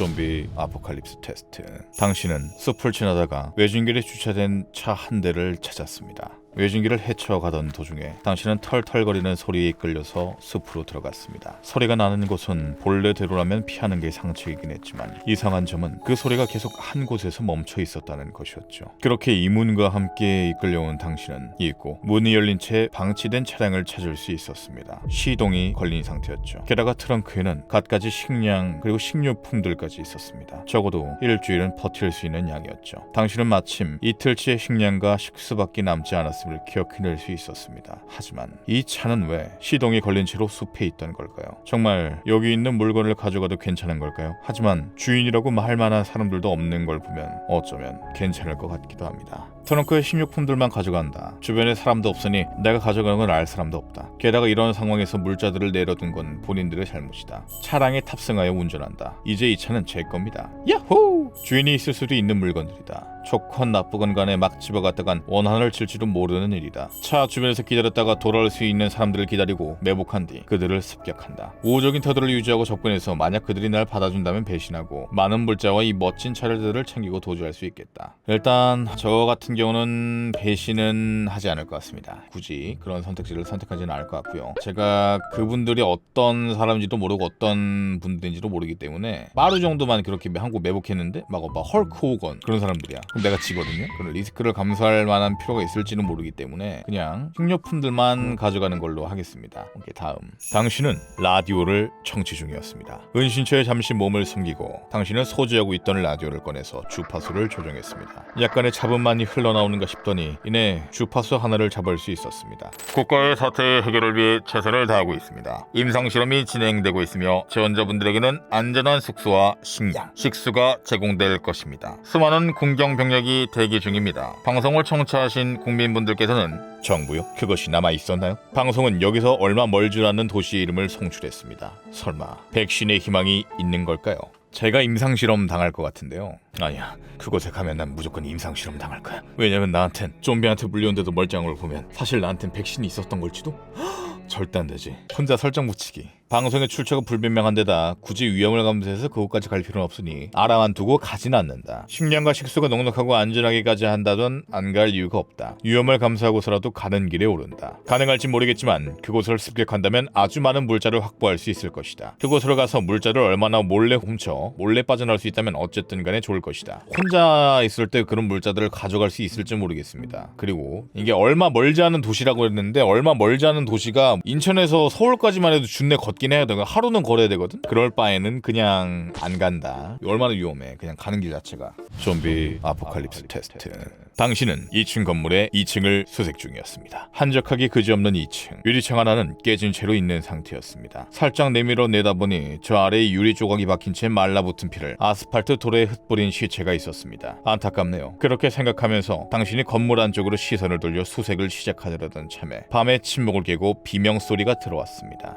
좀비 아포칼립스 테스트. 당신은 숲을 지나다가 외진길에 주차된 차 한 대를 찾았습니다. 외진길을 헤쳐가던 도중에 당신은 털털거리는 소리에 이끌려서 숲으로 들어갔습니다. 소리가 나는 곳은 본래대로라면 피하는 게 상책이긴 했지만 이상한 점은 그 소리가 계속 한 곳에서 멈춰 있었다는 것이었죠. 그렇게 이 문과 함께 이끌려온 당신은 잊고 문이 열린 채 방치된 차량을 찾을 수 있었습니다. 시동이 걸린 상태였죠. 게다가 트렁크에는 갖가지 식량 그리고 식료품들까지 있었습니다. 적어도 일주일은 버틸 수 있는 양이었죠. 당신은 마침 이틀치의 식량과 식수밖에 남지 않았 음을 기억해낼 수 있었습니다. 하지만 이 차는 왜 시동이 걸린 채로 숲에 있던 걸까요? 정말 여기 있는 물건을 가져가도 괜찮은 걸까요? 하지만 주인이라고 말 만한 사람들도 없는 걸 보면 어쩌면 괜찮을 것 같기도 합니다. 트렁크에 식료품들만 가져간다. 주변에 사람도 없으니 내가 가져가는 걸알 사람도 없다. 게다가 이런 상황에서 물자들을 내려둔 건 본인들의 잘못이다. 차량에 탑승하여 운전한다. 이제 이 차는 제 겁니다. 야호! 주인이 있을 수도 있는 물건들이다. 좋건 나쁘건 간에 막 집어갔다간 원한을 칠지도 모르는 일이다. 차 주변에서 기다렸다가 돌아올 수 있는 사람들을 기다리고 매복한 뒤 그들을 습격한다. 우호적인 태도를 유지하고 접근해서 만약 그들이 날 받아준다면 배신하고 많은 물자와 이 멋진 차량들을 챙기고 도주할 수 있겠다. 일단 저 같은 경우는 배신은 하지 않을 것 같습니다. 굳이 그런 선택지를 선택하지는 않을 것 같고요. 제가 그분들이 어떤 사람인지도 모르고 어떤 분들인지도 모르기 때문에 마루 정도만 그렇게 한국 매복했는데 막, 막 헐크 호건 그런 사람들이야. 그럼 내가 지거든요. 그런 리스크를 감수할 만한 필요가 있을지는 모르기 때문에 그냥 식료품들만 가져가는 걸로 하겠습니다. 오케이 다음. 당신은 라디오를 청취 중이었습니다. 은신처에 잠시 몸을 숨기고 당신은 소지하고 있던 라디오를 꺼내서 주파수를 조정했습니다. 약간의 잡음만이 흘러나오는가 싶더니 이내 주파수 하나를 잡을 수 있었습니다. 국가의 사태 해결을 위해 최선을 다하고 있습니다. 임상 실험이 진행되고 있으며 지원자분들에게는 안전한 숙소와 식량, 식수가 제공 될 것입니다. 수많은 군경 병력이 대기 중입니다. 방송을 청취하신 국민분들께서는 정부요? 그것이 남아 있었나요? 방송은 여기서 얼마 멀지 않는 도시의 이름을 송출했습니다. 설마 백신의 희망이 있는 걸까요? 제가 임상 실험 당할 것 같은데요. 아니야, 그곳에 가면 난 무조건 임상 실험 당할 거야. 왜냐면 나한텐 좀비한테 물렸는데도 멀쩡한 걸 보면 사실 나한텐 백신이 있었던 걸지도. 절대 안 되지. 혼자 설정 붙이기. 방송의 출처가 불분명한 데다 굳이 위험을 감수해서 그곳까지 갈 필요는 없으니 알아만 두고 가진 않는다. 식량과 식수가 넉넉하고 안전하게까지 한다던 안 갈 이유가 없다. 위험을 감수하고서라도 가는 길에 오른다. 가능할지 모르겠지만 그곳을 습격한다면 아주 많은 물자를 확보할 수 있을 것이다. 그곳으로 가서 물자를 얼마나 몰래 훔쳐 몰래 빠져나올 수 있다면 어쨌든 간에 좋을 것이다. 혼자 있을 때 그런 물자들을 가져갈 수 있을지 모르겠습니다. 그리고 이게 얼마 멀지 않은 도시라고 했는데 얼마 멀지 않은 도시가 인천에서 서울까지만 해도 준내 걷긴 해야 되고 하루는 걸어야 되거든. 그럴 바에는 그냥 안 간다. 얼마나 위험해. 그냥 가는 길 자체가. 좀비 아포칼립스 테스트. 당신은 2층 건물의 2층을 수색 중이었습니다. 한적하기 그지없는 2층. 유리창 하나는 깨진 채로 있는 상태였습니다. 살짝 내밀어 내다보니 저 아래에 유리 조각이 박힌 채 말라붙은 피를 아스팔트 도로에 흩뿌린 시체가 있었습니다. 안타깝네요. 그렇게 생각하면서 당신이 건물 안쪽으로 시선을 돌려 수색을 시작하려던 참에 밤의 침묵을 깨고 비명 소리가 들어왔습니다.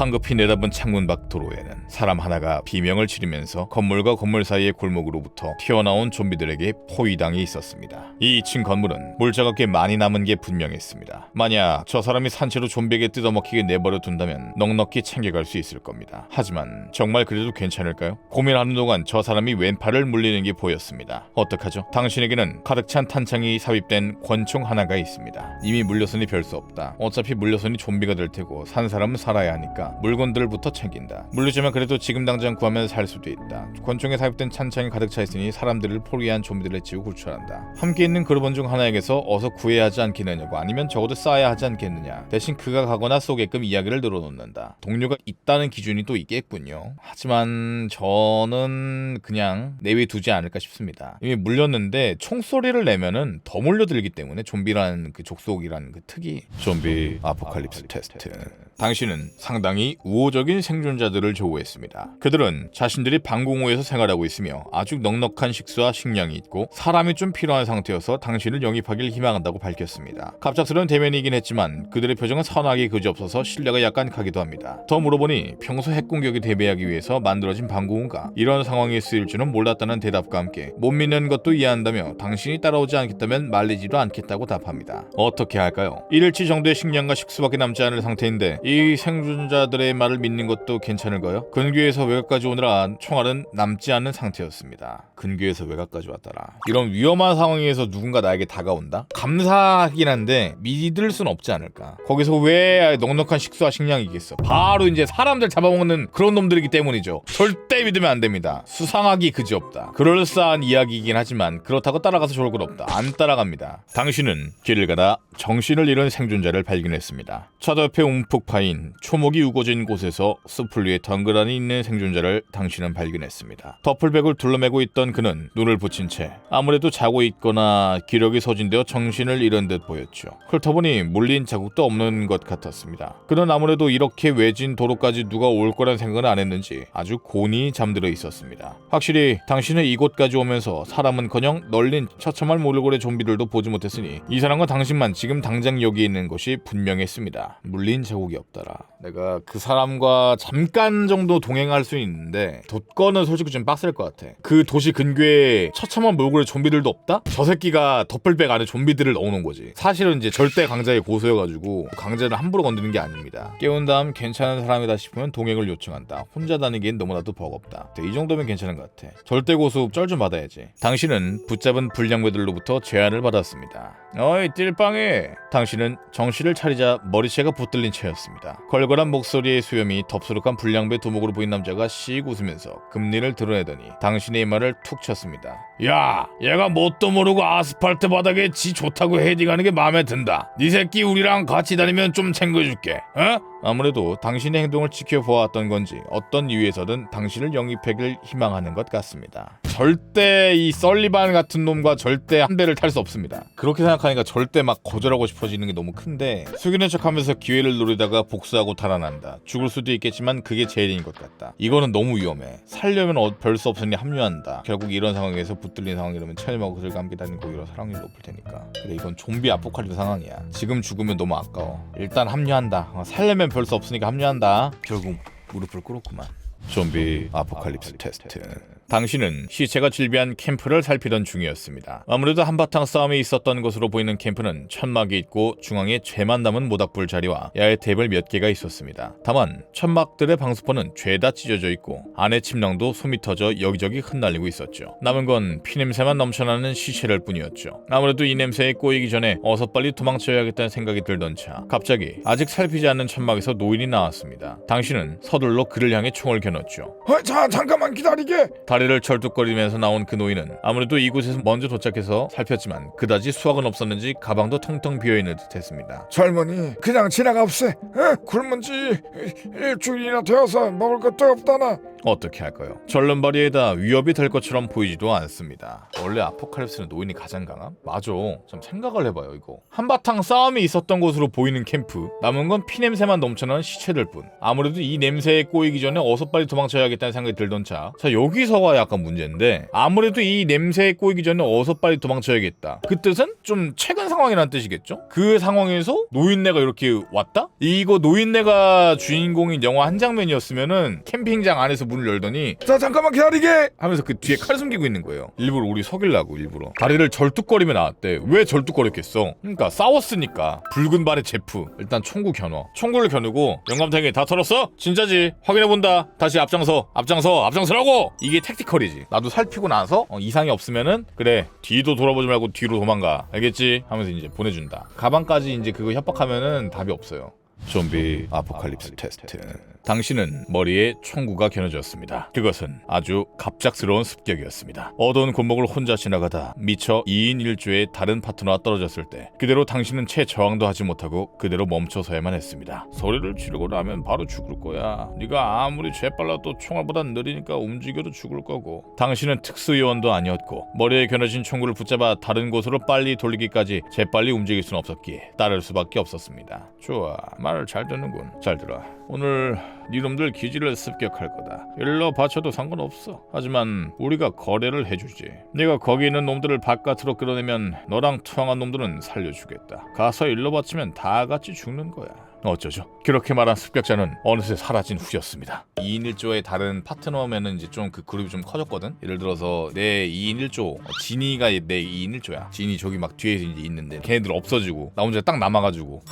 황급히 내다본 창문 밖 도로에는 사람 하나가 비명을 지르면서 건물과 건물 사이의 골목으로부터 튀어나온 좀비들에게 포위당이 있었습니다. 이 2층 건물은 물자가 꽤 많이 남은 게 분명했습니다. 만약 저 사람이 산채로 좀비에게 뜯어먹히게 내버려 둔다면 넉넉히 챙겨갈 수 있을 겁니다. 하지만 정말 그래도 괜찮을까요? 고민하는 동안 저 사람이 왼팔을 물리는 게 보였습니다. 어떡하죠? 당신에게는 가득 찬 탄창이 삽입된 권총 하나가 있습니다. 이미 물려서니 별 수 없다. 어차피 물려서니 좀비가 될 테고 산 사람은 살아야 하니까 물건들부터 챙긴다. 물리지만 그래도 지금 당장 구하면 살 수도 있다. 권총에 삽입된 찬창이 가득 차 있으니 사람들을 포위한 좀비들을 지우 구출한다. 함께 있는 그룹원 중 하나에게서 어서 구해야 하지 않겠느냐고 아니면 적어도 쏴야 하지 않겠느냐. 대신 그가 가거나 쏘게끔 이야기를 늘어놓는다. 동료가 있다는 기준이 또 있겠군요. 하지만 저는 그냥 내외두지 않을까 싶습니다. 이미 물렸는데 총소리를 내면은 더 몰려들기 때문에 좀비라는 그 족속이라는 그 특이 좀비 아포칼립스 테스트. 당신은 상당히 우호적인 생존자들을 조우했습니다. 그들은 자신들이 방공호에서 생활하고 있으며 아주 넉넉한 식수와 식량이 있고 사람이 좀 필요한 상태여서 당신을 영입하길 희망한다고 밝혔습니다. 갑작스러운 대면이긴 했지만 그들의 표정은 선하게 그지없어서 신뢰가 약간 가기도 합니다. 더 물어보니 평소 핵공격에 대비하기 위해서 만들어진 방공호가 이런 상황에 쓰일 줄은 몰랐다는 대답과 함께 못 믿는 것도 이해한다며 당신이 따라오지 않겠다면 말리지도 않겠다고 답합니다. 어떻게 할까요? 1일치 정도의 식량과 식수밖에 남지 않을 상태인데 이 생존자 생존자들의 말을 믿는 것도 괜찮을까요? 근교에서 외곽까지 오느라 총알은 남지 않는 상태였습니다. 근교에서 외곽까지 왔더라. 이런 위험한 상황에서 누군가 나에게 다가온다? 감사하긴 한데 믿을 순 없지 않을까. 거기서 왜 넉넉한 식수와 식량이 있겠어? 바로 이제 사람들 잡아먹는 그런 놈들이기 때문이죠. 절대 믿으면 안 됩니다. 수상하기 그지없다. 그럴싸한 이야기이긴 하지만 그렇다고 따라가서 좋을 건 없다. 안 따라갑니다. 당신은 길을 가다 정신을 잃은 생존자를 발견했습니다. 차도 옆에 움푹 파인 초목이 우거진 곳에서 숲을 위에 덩그러니 있는 생존자를 당신은 발견했습니다. 더플백을 둘러매고 있던 그는 눈을 붙인 채 아무래도 자고 있거나 기력이 소진되어 정신을 잃은 듯 보였죠. 훑어보니 물린 자국도 없는 것 같았습니다. 그는 아무래도 이렇게 외진 도로까지 누가 올 거란 생각은 안 했는지 아주 곤히 잠들어 있었습니다. 확실히 당신은 이곳까지 오면서 사람은커녕 널린 처참할 몰골의 좀비들도 보지 못했으니 이 사람과 당신만 지금 당장 여기 있는 것이 분명했습니다. 물린 자국이 없더라. 내가 그 사람과 잠깐 정도 동행할 수 있는데 돛거는 솔직히 좀 빡셀 것 같아. 그 도시 근교에 처참한 몰골의 좀비들도 없다? 저 새끼가 덮을백 안에 좀비들을 넣어놓은 거지. 사실은 이제 절대 강자의 고소여가지고 강자를 함부로 건드는 게 아닙니다. 깨운 다음 괜찮은 사람이다 싶으면 동행을 요청한다. 혼자 다니기엔 너무나도 버겁다. 이 정도면 괜찮은 것 같아. 절대 고수 쩔 좀 받아야지. 당신은 붙잡은 불량배들로부터 제안을 받았습니다. 어이 띨빵이 당신은 정신을 차리자 머리채가 붙들린 채였습니다. 걸걸한 목소리 의 수염이 덥수룩한 불량배 두목으로 보인 남자가 씩 웃으면서 금리를 드러내더니 당신의 말을 툭 쳤습니다. 야, 얘가 뭣도 모르고 아스팔트 바닥에 지 좋다고 헤딩하는 게 마음에 든다. 네 새끼 우리랑 같이 다니면 좀 챙겨줄게. 어? 아무래도 당신의 행동을 지켜보았던 건지 어떤 이유에서든 당신을 영입하길 희망하는 것 같습니다. 절대 이 썰리반 같은 놈과 절대 한 배를 탈 수 없습니다. 그렇게 생각하니까 절대 막 거절하고 싶어지는 게 너무 큰데 숙이는 척하면서 기회를 노리다가 복수하고 달아난다. 죽을 수도 있겠지만 그게 제일인 것 같다. 이거는 너무 위험해. 살려면 어, 별수 없으니 합류한다. 결국 이런 상황에서 붙들린 상황이라면 체험하고 들감기 다니고 오히려 사랑률 높을 테니까. 그래 이건 좀비 아포칼립스 상황이야. 지금 죽으면 너무 아까워. 일단 합류한다. 어, 살려면 별 수 없으니까 합류한다. 결국 무릎을 꿇었구만. 좀비 아포칼립스 테스트. 당신은 시체가 질비한 캠프를 살피던 중이었습니다. 아무래도 한바탕 싸움이 있었던 것으로 보이는 캠프는 천막이 있고 중앙에 죄만 남은 모닥불 자리와 야외 테이블 몇 개가 있었습니다. 다만 천막들의 방수포는 죄다 찢어져 있고 안에 침낭도 솜이 터져 여기저기 흩날리고 있었죠. 남은 건 피냄새만 넘쳐나는 시체를 뿐이었죠. 아무래도 이 냄새에 꼬이기 전에 어서 빨리 도망쳐야겠다는 생각이 들던 차 갑자기 아직 살피지 않는 천막에서 노인이 나왔습니다. 당신은 서둘러 그를 향해 총을 겨눴죠. 어, 자 잠깐만 기다리게 다리를 철뚝거리면서 나온 그 노인은 아무래도 이곳에서 먼저 도착해서 살폈지만 그다지 수확은 없었는지 가방도 텅텅 비어있는 듯했습니다. 젊은이 그냥 지나가 없애 어? 굶은 지 일- 일주일이나 되어서 먹을 것도 없다나 어떻게 할까요? 절름발이에다 위협이 될 것처럼 보이지도 않습니다. 원래 아포칼립스는 노인이 가장 강함? 맞아. 좀 생각을 해봐요 이거. 한바탕 싸움이 있었던 곳으로 보이는 캠프. 남은 건 피냄새만 넘쳐나는 시체들 뿐. 아무래도 이 냄새에 꼬이기 전에 어서 빨리 도망쳐야겠다는 생각이 들던 차. 자 여기서가 약간 문제인데 아무래도 이 냄새에 꼬이기 전에 어서 빨리 도망쳐야겠다. 그 뜻은 좀 최근 상황이라는 뜻이겠죠? 그 상황에서 노인네가 이렇게 왔다? 이거 노인네가 주인공인 영화 한 장면이었으면은 캠핑장 안에서 문을 열더니 자 잠깐만 기다리게 하면서 그 뒤에 칼 숨기고 있는 거예요. 일부러 우리 속이려고 일부러. 다리를 절뚝거리며 나왔대. 왜 절뚝거렸겠어? 그러니까 싸웠으니까. 붉은 발의 제프. 일단 총구 겨눠. 총구를 겨누고 영감탱이 다 털었어? 진짜지. 확인해 본다. 다시 앞장서. 앞장서. 앞장서라고! 이게 택 티컬이지. 나도 살피고 나서 어, 이상이 없으면은 그래 뒤도 돌아보지 말고 뒤로 도망가. 알겠지? 하면서 이제 보내준다. 가방까지 이제 그거 협박하면은 답이 없어요. 좀비 아포칼립스 테스트. 당신은 머리에 총구가 겨눠졌습니다. 그것은 아주 갑작스러운 습격이었습니다. 어두운 골목을 혼자 지나가다 미처 2인 1조의 다른 파트너와 떨어졌을 때 그대로 당신은 채 저항도 하지 못하고 그대로 멈춰서야만 했습니다. 소리를 지르고 나면 바로 죽을 거야. 네가 아무리 재빨라도 총알보단 느리니까 움직여도 죽을 거고. 당신은 특수요원도 아니었고 머리에 겨눠진 총구를 붙잡아 다른 곳으로 빨리 돌리기까지 재빨리 움직일 수는 없었기에 따를 수밖에 없었습니다. 좋아, 말을 잘 듣는군. 잘 들어. 오늘 니놈들 기지를 습격할 거다. 일러 바쳐도 상관없어. 하지만 우리가 거래를 해주지. 네가 거기 있는 놈들을 바깥으로 끌어내면 너랑 투항한 놈들은 살려주겠다. 가서 일러 바치면 다 같이 죽는 거야. 어쩌죠? 그렇게 말한 습격자는 어느새 사라진 후였습니다. 2인 1조의 다른 파트너면은 이제 좀 그 그룹이 좀 커졌거든. 예를 들어서 내 2인 1조 어, 진이가 내 2인 1조야. 진이 저기 막 뒤에 이제 있는데 걔네들 없어지고 나 혼자 딱 남아가지고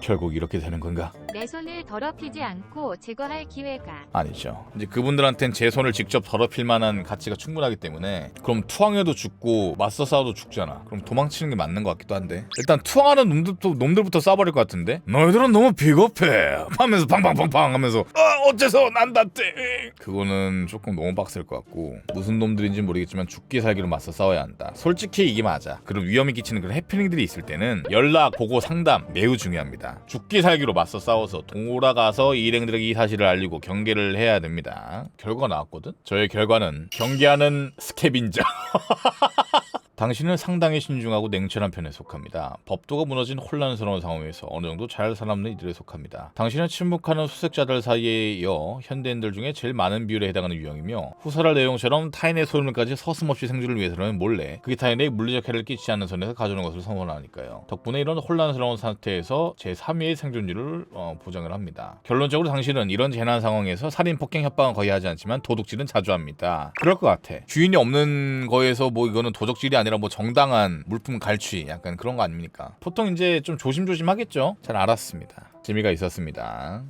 결국 이렇게 되는 건가? 내 손을 더럽히지 않고 제거할 기회가 아니죠. 이제 그분들한텐 제 손을 직접 더럽힐 만한 가치가 충분하기 때문에 그럼 투항해도 죽고 맞서 싸워도 죽잖아. 그럼 도망치는 게 맞는 것 같기도 한데 일단 투항하는 놈들부터 놈들부터 쏴버릴 것 같은데 너희들은 너무 비겁해 하면서 팡팡팡팡 하면서 아 어째서 난다떼 그거는 조금 너무 빡셀 것 같고 무슨 놈들인지 모르겠지만 죽기 살기로 맞서 싸워야 한다. 솔직히 이게 맞아. 그런 위험이 끼치는 그런 해프닝들이 있을 때는 연락 보고 상담 매우 중요합니다. 죽기 살기로 맞서 싸워서 돌아가서 일행들에게 이 사실을 알리고 경계를 해야 됩니다. 결과가 나왔거든. 저의 결과는 경계하는 스케빈저. 당신은 상당히 신중하고 냉철한 편에 속합니다. 법도가 무너진 혼란스러운 상황에서 어느 정도 잘 살아남는 이들에 속합니다. 당신은 침묵하는 수색자들 사이에 이어 현대인들 중에 제일 많은 비율에 해당하는 유형이며 후설할 내용처럼 타인의 소름까지 서슴없이 생존을 위해서는 몰래 그게 타인에게 물리적 해를 끼치지 않는 선에서 가져오는 것을 선언하니까요. 덕분에 이런 혼란스러운 상태에서 제3위의 생존율을 어, 보장을 합니다. 결론적으로 당신은 이런 재난 상황에서 살인, 폭행, 협박은 거의 하지 않지만 도둑질은 자주 합니다. 그럴 것 같아. 주인이 없는 거에서 뭐 이거는 도적질이 아니라 뭐 정당한 물품 갈취 약간 그런 거 아닙니까? 보통 이제 좀 조심조심 하겠죠. 잘 알았습니다. 재미가 있었습니다.